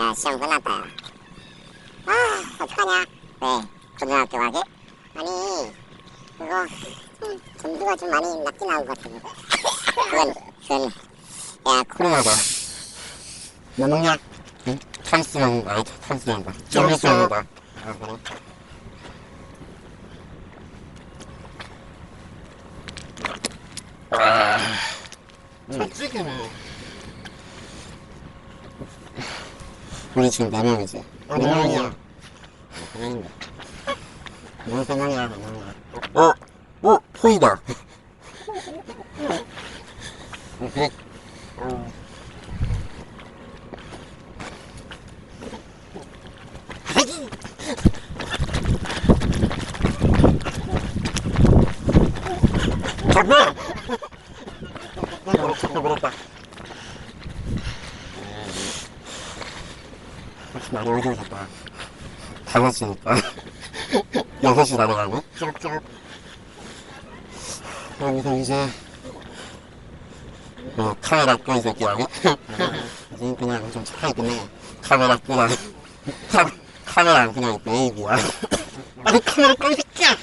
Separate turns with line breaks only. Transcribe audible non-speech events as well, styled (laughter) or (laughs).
야, 시험 끝났다, 야. 아, 어떡하냐? 왜? 고등학교 가게? 아니, 그거, 좀, 점수가 좀 많이 낮게 나온 것 같아. 그건, 그건, 야, 코로나다. 너 먹냐? 응? 찬스는, 아니, 찬스는 거.
쩔었어.
거. 아, 그래?
솔직히네.
우리 지금 네 명이지?
어, 네 명이야.
네 명인데. 뭔 생각이야, 네 명이야.
어, 어, 포이다.
그래,
잠깐! 자꾸 그랬다.
혹시 많이 어두워졌다. 다섯 시니까. 여섯 시 남아가고.
쩍쩍.
여기서 이제, 어, 카메라 끄이 새끼하고. (laughs) 이제 그냥 좀 착하겠긴 해. 카메라 끄라. 카, (laughs) 카메라 안 끄냐니까, 에이비야. (laughs)
아니, 카메라 꺼이 새끼야!